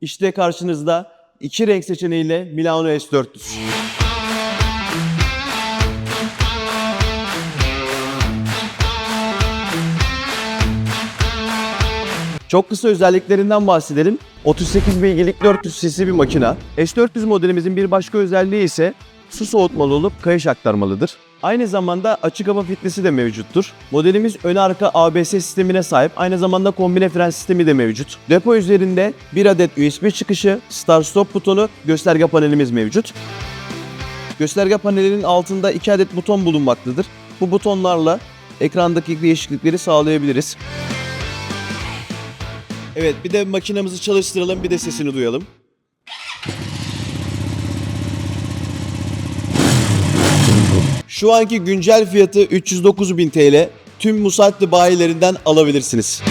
İşte karşınızda iki renk seçeneğiyle Milano S400. Çok kısa özelliklerinden bahsedelim. 38 beygirlik 400 cc bir makina. S400 modelimizin bir başka özelliği ise su soğutmalı olup kayış aktarmalıdır. Aynı zamanda açık hava filtresi de mevcuttur. Modelimiz ön arka ABS sistemine sahip. Aynı zamanda kombine fren sistemi de mevcut. Depo üzerinde bir adet USB çıkışı, start stop butonu, gösterge panelimiz mevcut. Gösterge panelinin altında iki adet buton bulunmaktadır. Bu butonlarla ekrandaki değişiklikleri sağlayabiliriz. Evet bir de makinamızı çalıştıralım bir de sesini duyalım. Şu anki güncel fiyatı 309.000 TL. Tüm Musatlı bayilerinden alabilirsiniz.